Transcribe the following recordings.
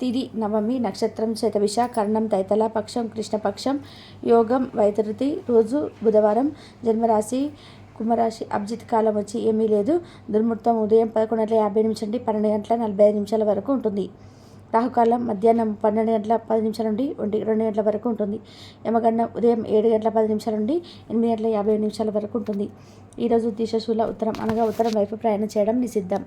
తిది నవమి నక్షత్రం శతవిష కర్ణం తైతల పక్షం కృష్ణపక్షం యోగం వైతృతి రోజు బుధవారం జన్మరాశి కుంభరాశి అభిజిత్ కాలం వచ్చి ఏమీ లేదు. దుర్ముహూర్తం ఉదయం పదకొండు గంటల యాభై నిమిషం నుండి పన్నెండు గంటల నలభై ఐదు నిమిషాల వరకు ఉంటుంది. రాహుకాలం మధ్యాహ్నం పన్నెండు గంటల పది నిమిషాల నుండి ఒంటి రెండు గంటల వరకు ఉంటుంది. యమగండం ఉదయం ఏడు గంటల పది నిమిషాల నుండి ఎనిమిది గంటల యాభై నిమిషాల వరకు ఉంటుంది. ఈరోజు దిశశూల ఉత్తరం అనగా ఉత్తరం వైపు ప్రయాణం చేయడం నిషిద్ధం.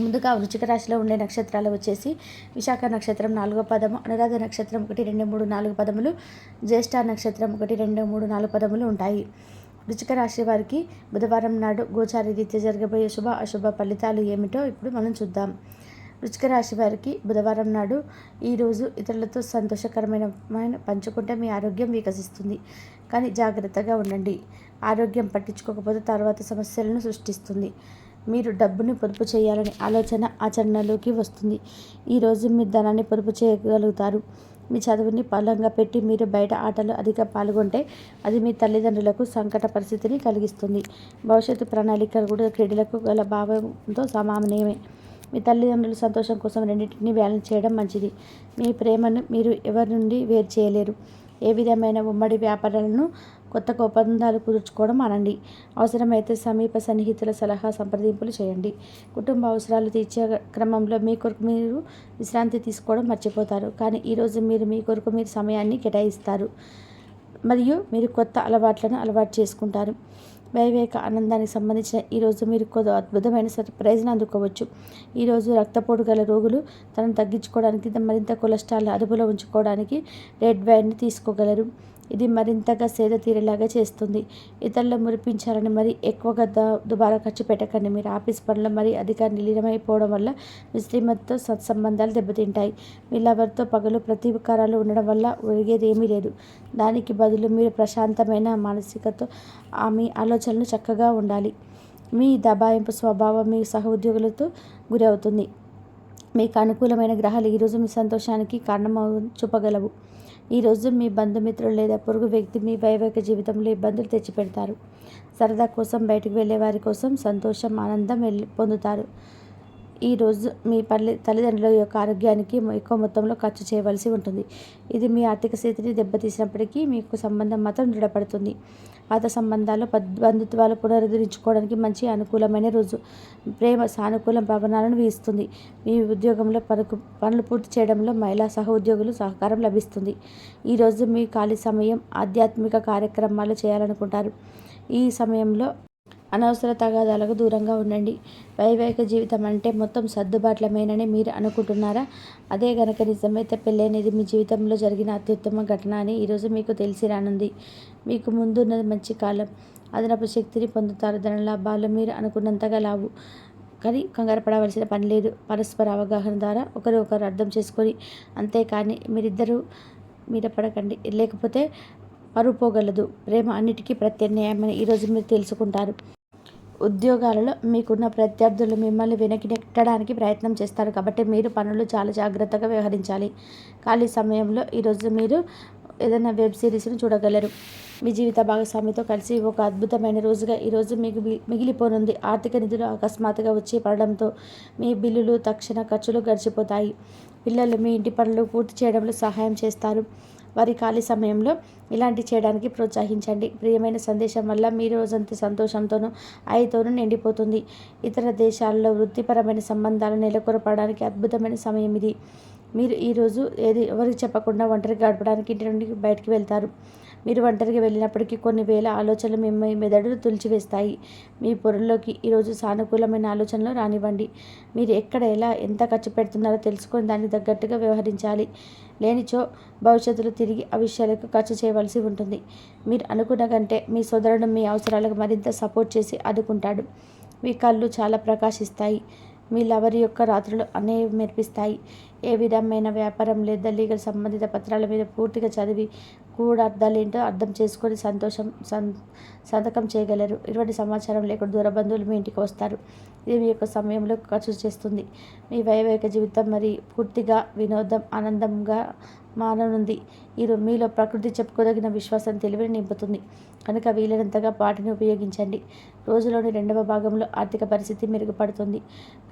ముందుగా వృచ్చిక రాశిలో ఉండే నక్షత్రాలు వచ్చేసి విశాఖ నక్షత్రం నాలుగో పదము అనురాధ నక్షత్రం ఒకటి రెండు మూడు నాలుగు పదములు జ్యేష్ఠ నక్షత్రం ఒకటి రెండు మూడు నాలుగు పదములు ఉంటాయి. వృచిక రాశి వారికి బుధవారం నాడు గోచారి రీత్యా జరగబోయే శుభ అశుభ ఫలితాలు ఏమిటో ఇప్పుడు మనం చూద్దాం. వృచిక రాశి వారికి బుధవారం నాడు ఈరోజు ఇతరులతో సంతోషకరమైన పంచుకుంటే మీ ఆరోగ్యం వికసిస్తుంది. కానీ జాగ్రత్తగా ఉండండి. ఆరోగ్యం పట్టించుకోకపోతే తర్వాత సమస్యలను సృష్టిస్తుంది. మీరు డబ్బుని పొదుపు చేయాలనే ఆలోచన ఆచరణలోకి వస్తుంది. ఈరోజు మీరు ధనాన్ని పొదుపు చేయగలుగుతారు. మీ చదువుని బలంగా పెట్టి మీరు బయట ఆటలు అధిక పాల్గొంటే అది మీ తల్లిదండ్రులకు సంకట పరిస్థితిని కలిగిస్తుంది. భవిష్యత్తు ప్రణాళికలు కూడా క్రీడలకు గల భావంతో సమానమే. మీ తల్లిదండ్రుల సంతోషం కోసం రెండింటిని బ్యాలెన్స్ చేయడం మంచిది. మీ ప్రేమను మీరు ఎవరి నుండి వేరు చేయలేరు. ఏ విధమైన ఉమ్మడి వ్యాపారాలను కొత్త ఒప్పందాలు కుదుర్చుకోవడం అనండి. అవసరమైతే సమీప సన్నిహితుల సలహా సంప్రదింపులు చేయండి. కుటుంబ అవసరాలు తీర్చే క్రమంలో మీ కొరకు మీరు విశ్రాంతి తీసుకోవడం మర్చిపోతారు. కానీ ఈరోజు మీరు మీ కొరకు మీరు సమయాన్ని కేటాయిస్తారు. మరియు మీరు కొత్త అలవాట్లను అలవాటు చేసుకుంటారు. వైవేక ఆనందానికి సంబంధించిన ఈరోజు మీరు కొద్ది అద్భుతమైన సర్ప్రైజ్ను అందుకోవచ్చు. ఈరోజు రక్తపోటు గల రోగులు తనను తగ్గించుకోవడానికి మరింత కొలెస్ట్రాల్ అదుపులో ఉంచుకోవడానికి రెడ్ వైన్ని తీసుకోగలరు. ఇది మరింతగా సేద తీరేలాగా చేస్తుంది. ఇతరులు మురిపించాలని మరి ఎక్కువగా ద దుబారా ఖర్చు పెట్టకండి. మీరు ఆఫీస్ పనులు మరి అధిక నిలీనమైపోవడం వల్ల మీ శ్రీమతితో సత్సంబంధాలు దెబ్బతింటాయి. మీ లవర్తో పగలు ప్రతీకారాలు ఉండడం వల్ల ఒరిగేది ఏమీ లేదు. దానికి బదులు మీరు ప్రశాంతమైన మానసికతో మీ ఆలోచనలు చక్కగా ఉండాలి. మీ దబాయింపు స్వభావం మీ సహ ఉద్యోగులతో గురి అవుతుంది మీకు అనుకూలమైన గ్రహాలు ఈరోజు మీ సంతోషానికి కారణం చూపగలవు. ఈరోజు మీ బంధుమిత్రులు లేదా పొరుగు వ్యక్తి మీ వైవాహిక జీవితంలో ఇబ్బందులు తెచ్చిపెడతారు. సరదా కోసం బయటకు వెళ్ళే వారి కోసం సంతోషం ఆనందం వెళ్ళి పొందుతారు. ఈరోజు మీ పల్లె తల్లిదండ్రుల యొక్క ఆరోగ్యానికి ఎక్కువ మొత్తంలో ఖర్చు చేయవలసి ఉంటుంది. ఇది మీ ఆర్థిక స్థితిని దెబ్బతీసినప్పటికీ మీకు సంబంధం మాత్రం దృఢపడుతుంది. పాత సంబంధాలు బంధుత్వాలు పునరుద్ధరించుకోవడానికి మంచి అనుకూలమైన రోజు. ప్రేమ సానుకూల భవనాలను వీస్తుంది. మీ ఉద్యోగంలో పనుకు పనులు పూర్తి చేయడంలో మహిళా సహ ఉద్యోగులు సహకారం లభిస్తుంది. ఈరోజు మీ ఖాళీ సమయం ఆధ్యాత్మిక కార్యక్రమాలు చేయాలనుకుంటారు. ఈ సమయంలో అనవసర తగాదాలకు దూరంగా ఉండండి. వైవాహిక జీవితం అంటే మొత్తం సర్దుబాట్లమేనని మీరు అనుకుంటున్నారా? అదే గనక నిజమైతే పెళ్ళైనది మీ జీవితంలో జరిగిన అత్యుత్తమ ఘటన అని ఈరోజు మీకు తెలిసి రానుంది. మీకు ముందున్నది మంచి కాలం. అదనపు శక్తిని పొందుతారు. ధన లాభాలు మీరు అనుకున్నంతగా లావు కానీ కంగారు పడవలసిన పని లేదు. పరస్పర అవగాహన ద్వారా ఒకరు ఒకరు అర్థం చేసుకొని అంతేకాని మీరిద్దరూ మీద పడకండి. లేకపోతే పరువు పోగలదు ప్రేమ అన్నిటికీ ప్రత్యామ్నాయమని ఈరోజు మీరు తెలుసుకుంటారు. ఉద్యోగాలలో మీకున్న ప్రత్యర్థులు మిమ్మల్ని వెనక్కి నెట్టడానికి ప్రయత్నం చేస్తారు. కాబట్టి మీరు పనులు చాలా జాగ్రత్తగా వ్యవహరించాలి. ఖాళీ సమయంలో ఈరోజు మీరు ఏదైనా వెబ్ సిరీస్ను చూడగలరు. మీ జీవిత భాగస్వామితో కలిసి ఒక అద్భుతమైన రోజుగా ఈరోజు మీకు మిగిలిపోనుంది. ఆర్థిక నిధులు అకస్మాత్తుగా వచ్చి పడడంతో మీ బిల్లులు తక్షణ ఖర్చులు గడిచిపోతాయి. పిల్లలు మీ ఇంటి పనులు పూర్తి చేయడంలో సహాయం చేస్తారు. వారి ఖాళీ సమయంలో ఇలాంటి చేయడానికి ప్రోత్సహించండి. ప్రియమైన సందేశం వల్ల మీ రోజంతా సంతోషంతోనూ ఆయతోనూ నిండిపోతుంది. ఇతర దేశాల్లో వృత్తిపరమైన సంబంధాలు నెలకొరపడానికి అద్భుతమైన సమయం ఇది. మీరు ఈరోజు ఏది ఎవరికి చెప్పకుండా ఒంటరిగా గడపడానికి ఇంటి నుండి బయటికి వెళ్తారు. మీరు ఒంటరిగా వెళ్ళినప్పటికీ కొన్ని వేల ఆలోచనలు మిమ్మల్ని మెదడులు తులిచివేస్తాయి మీ పొరల్లోకి ఈరోజు సానుకూలమైన ఆలోచనలు రానివ్వండి. మీరు ఎక్కడ ఎలా ఎంత ఖర్చు పెడుతున్నారో తెలుసుకొని దానికి తగ్గట్టుగా వ్యవహరించాలి. లేనిచో భవిష్యత్తులో తిరిగి ఆ విషయాలకు ఖర్చు చేయవలసి ఉంటుంది. మీరు అనుకున్న కంటే మీ సోదరుడు మీ అవసరాలకు మరింత సపోర్ట్ చేసి ఆదుకుంటాడు. మీ కళ్ళు చాలా ప్రకాశిస్తాయి. మీ లవర్ యొక్క రాత్రులు అనేవి మెరిపిస్తాయి. ఏ విధమైన వ్యాపారం లేదా లీగల్ సంబంధిత పత్రాల మీద పూర్తిగా చదివి కూడా అర్థాలు ఏంటో అర్థం చేసుకొని సంతోషం సం సంతకం చేయగలరు. ఇటువంటి సమాచారం లేకుండా దూరబంధువులు మీ ఇంటికి వస్తారు. ఇది మీ యొక్క సమయంలో ఖర్చు చేస్తుంది. మీ వైవాహిక జీవితం మరి పూర్తిగా వినోదం ఆనందంగా మానవునుంది ఈ మీలో ప్రకృతి చెప్పుకోదగిన విశ్వాసం తెలివిని నింపుతుంది. కనుక వీలైనంతగా వాటిని ఉపయోగించండి. రోజులోని రెండవ భాగంలో ఆర్థిక పరిస్థితి మెరుగుపడుతుంది.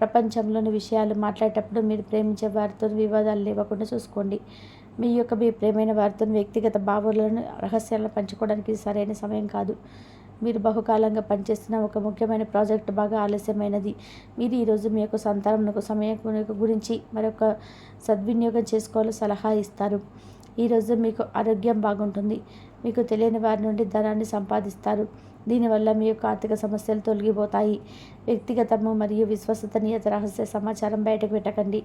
ప్రపంచంలోని విషయాలు మాట్లాడేటప్పుడు మీరు ప్రేమించే వారితో వివాదాలు లేవకుండా చూసుకోండి. మీ యొక్క మీ ప్రేమైన వారితో వ్యక్తిగత భావాలను రహస్యాలను పంచుకోవడానికి సరైన సమయం కాదు. మీరు బహుకాలంగా పనిచేస్తున్న ఒక ముఖ్యమైన ప్రాజెక్ట్ బాగా ఆలస్యమైనది. మీరు ఈరోజు మీ యొక్క సంతానం సమయం గురించి మరొక సద్వినియోగం చేసుకోవాలో సలహా ఇస్తారు. ఈరోజు మీకు ఆరోగ్యం బాగుంటుంది. మీకు తెలియని వారి నుండి ధనాన్ని సంపాదిస్తారు. దీనివల్ల మీ యొక్క ఆర్థిక సమస్యలు తొలగిపోతాయి. వ్యక్తిగతము మరియు విశ్వసనీయత రహస్య సమాచారం బయటకు పెట్టకండి.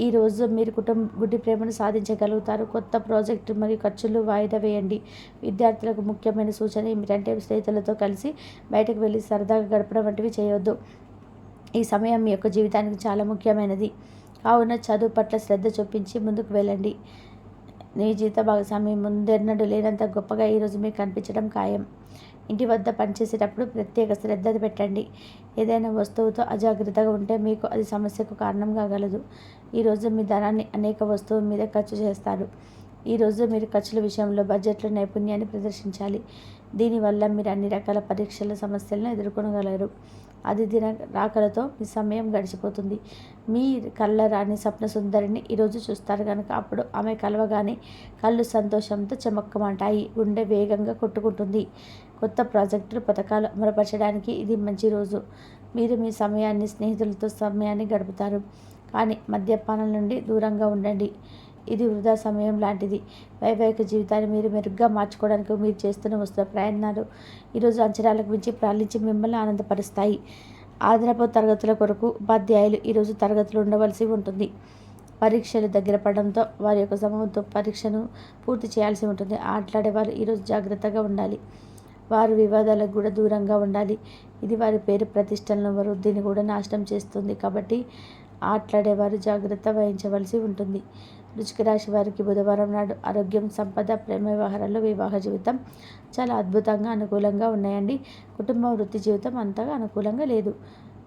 ఈరోజు మీరు కుటుంబ గుడ్డి ప్రేమను సాధించగలుగుతారు. కొత్త ప్రాజెక్టు మరియు ఖర్చులు వాయిదా వేయండి. విద్యార్థులకు ముఖ్యమైన సూచన ఏమిటంటే స్నేహితులతో కలిసి బయటకు వెళ్ళి సరదాగా గడపడం వంటివి చేయొద్దు. ఈ సమయం మీ యొక్క జీవితానికి చాలా ముఖ్యమైనది. కావున చదువు పట్ల శ్రద్ధ చూపించి ముందుకు వెళ్ళండి. నీ జీవిత భాగస్వామి ముందెన్నడూ లేనంత గొప్పగా ఈరోజు మీకు కనిపించడం ఖాయం. ఇంటి వద్ద పనిచేసేటప్పుడు ప్రత్యేక శ్రద్ధ పెట్టండి. ఏదైనా వస్తువుతో అజాగ్రత్తగా ఉంటే మీకు అది సమస్యకు కారణం కాగలదు ఈరోజు మీ ధనాన్ని అనేక వస్తువుల మీద ఖర్చు చేస్తారు. ఈరోజు మీరు ఖర్చుల విషయంలో బడ్జెట్లో నైపుణ్యాన్ని ప్రదర్శించాలి. దీనివల్ల మీరు అన్ని రకాల పరీక్షల సమస్యలను ఎదుర్కొనగలరు. అది దిన రాకలతో మీ సమయం గడిచిపోతుంది. మీ కళ్ళ రాని స్వప్న సుందరిని ఈరోజు చూస్తారు కనుక అప్పుడు ఆమె కలవగానే కళ్ళు సంతోషంతో చెమక్కమంటాయి గుండె వేగంగా కొట్టుకుంటుంది. కొత్త ప్రాజెక్టులు పథకాలు అమలుపరచడానికి ఇది మంచి రోజు. మీరు మీ సమయాన్ని స్నేహితులతో సమయాన్ని గడుపుతారు. కానీ మద్యపానం నుండి దూరంగా ఉండండి. ఇది వృధా సమయం లాంటిది. వైవాహిక జీవితాన్ని మీరు మెరుగ్గా మార్చుకోవడానికి మీరు చేస్తున్న వస్తున్న ప్రయత్నాలు ఈరోజు అంచనాలకు మించి ప్రాణించి మిమ్మల్ని ఆనందపరుస్తాయి. ఆదరపు తరగతుల కొరకు ఉపాధ్యాయులు ఈరోజు తరగతులు ఉండవలసి ఉంటుంది. పరీక్షలు దగ్గర పడడంతో వారి యొక్క సమయంతో పరీక్షను పూర్తి చేయాల్సి ఉంటుంది. ఆటలాడేవారు ఈరోజు జాగ్రత్తగా ఉండాలి. వారు వివాదాలకు కూడా దూరంగా ఉండాలి. ఇది వారి పేరు ప్రతిష్టలను వృద్ధిని కూడా నాశనం చేస్తుంది కాబట్టి ఆటలాడేవారు జాగ్రత్త వహించవలసి ఉంటుంది. వృచ్చిక రాశి వారికి బుధవారం నాడు ఆరోగ్యం సంపద ప్రేమ వ్యవహారాల్లో వివాహ జీవితం చాలా అద్భుతంగా అనుకూలంగా ఉన్నాయండి. కుటుంబ వృత్తి జీవితం అంతగా అనుకూలంగా లేదు.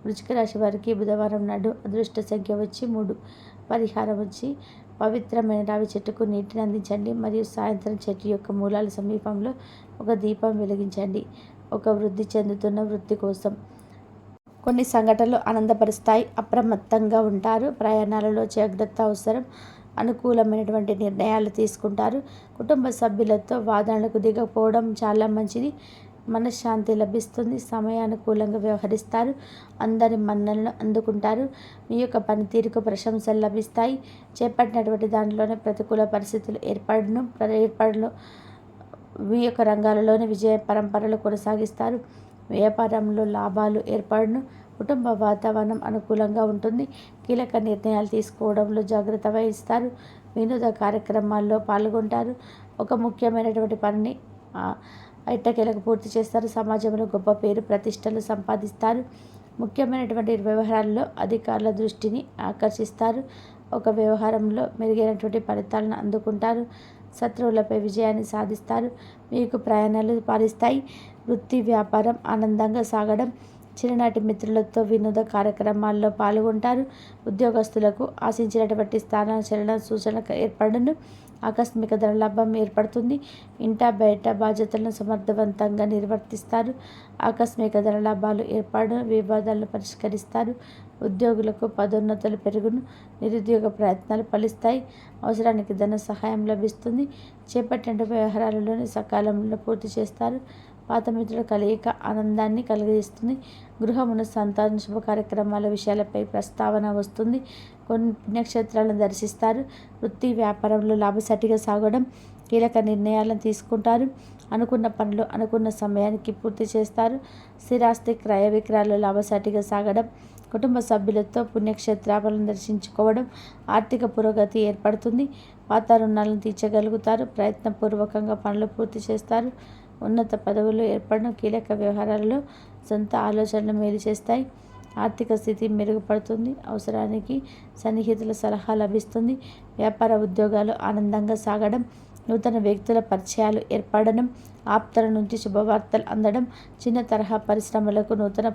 వృచ్చిక రాశి వారికి బుధవారం నాడు అదృష్ట సంఖ్య వచ్చి మూడు. పరిహారం వచ్చి పవిత్రమైన రావి చెట్టుకు నీటిని అందించండి. మరియు సాయంత్రం చెట్టు యొక్క మూలాల సమీపంలో ఒక దీపం వెలిగించండి. ఒక వృద్ధి చెందుతున్న వృత్తి కోసం కొన్ని సంఘటనలు ఆనందపరుస్తాయి. అప్రమత్తంగా ఉంటారు. ప్రయాణాలలో జాగ్రత్త అవసరం. అనుకూలమైనటువంటి నిర్ణయాలు తీసుకుంటారు. కుటుంబ సభ్యులతో వాదనలకు దిగకపోవడం చాలా మంచిది. మనశ్శాంతి లభిస్తుంది. సమయానుకూలంగా వ్యవహరిస్తారు. అందరి మన్నలను అందుకుంటారు. మీ యొక్క పనితీరుకు ప్రశంసలు లభిస్తాయి. చేపట్టినటువంటి దానిలోనే ప్రతికూల పరిస్థితులు ఏర్పడను ఏర్పడను. మీ యొక్క రంగాలలోని విజయ పరంపరలు కొనసాగిస్తారు. వ్యాపారంలో లాభాలు ఏర్పడను. కుటుంబ వాతావరణం అనుకూలంగా ఉంటుంది. కీలక నిర్ణయాలు తీసుకోవడంలో జాగ్రత్త వహిస్తారు. వినోద కార్యక్రమాల్లో పాల్గొంటారు. ఒక ముఖ్యమైనటువంటి పనిని ఎట్టకేలకు పూర్తి చేస్తారు. సమాజంలో గొప్ప పేరు ప్రతిష్టలు సంపాదిస్తారు. ముఖ్యమైనటువంటి వ్యవహారాల్లో అధికారుల దృష్టిని ఆకర్షిస్తారు. ఒక వ్యవహారంలో మెరుగైనటువంటి ఫలితాలను అందుకుంటారు. శత్రువులపై విజయాన్ని సాధిస్తారు. మీకు ప్రయాణాలు పాలిస్తాయి. వృత్తి వ్యాపారం ఆనందంగా సాగడం చిన్ననాటి మిత్రులతో వినోద కార్యక్రమాల్లో పాల్గొంటారు. ఉద్యోగస్తులకు ఆశించినటువంటి స్థాన చలన సూచన ఏర్పడను. ఆకస్మిక ధర లాభం ఏర్పడుతుంది. ఇంటా బయట బాధ్యతలను సమర్థవంతంగా నిర్వర్తిస్తారు. ఆకస్మిక ధర లాభాలు ఏర్పడు వివాదాలను పరిష్కరిస్తారు. ఉద్యోగులకు పదోన్నతులు పెరుగును. నిరుద్యోగ ప్రయత్నాలు ఫలిస్తాయి. అవసరానికి ధన సహాయం లభిస్తుంది. చేపట్టిన వ్యవహారాలలోని సకాలంలో పూర్తి చేస్తారు. పాతమిత్రుల కలయిక ఆనందాన్ని కలిగిస్తుంది. గృహమున సంతాన శుభ కార్యక్రమాల విషయాలపై ప్రస్తావన వస్తుంది. కొన్ని పుణ్యక్షేత్రాలను దర్శిస్తారు. వృత్తి వ్యాపారంలో లాభసాటిగా సాగడం కీలక నిర్ణయాలను తీసుకుంటారు. అనుకున్న పనులు అనుకున్న సమయానికి పూర్తి చేస్తారు. స్థిరాస్తి క్రయ విక్రయాలు లాభసాటిగా సాగడం కుటుంబ సభ్యులతో పుణ్యక్షేత్రాలను దర్శించుకోవడం ఆర్థిక పురోగతి ఏర్పడుతుంది. పాత రుణాలను తీర్చగలుగుతారు. ప్రయత్నపూర్వకంగా పనులు పూర్తి చేస్తారు. ఉన్నత పదవులు ఏర్పడడం కీలక వ్యవహారాలలో సొంత ఆలోచనలు మేలు చేస్తాయి. ఆర్థిక స్థితి మెరుగుపడుతుంది. అవసరానికి సన్నిహితుల సలహా లభిస్తుంది. వ్యాపార ఉద్యోగాలు ఆనందంగా సాగడం నూతన వ్యక్తుల పరిచయాలు ఏర్పడడం ఆప్తల నుంచి శుభవార్తలు అందడం చిన్న తరహా పరిశ్రమలకు నూతన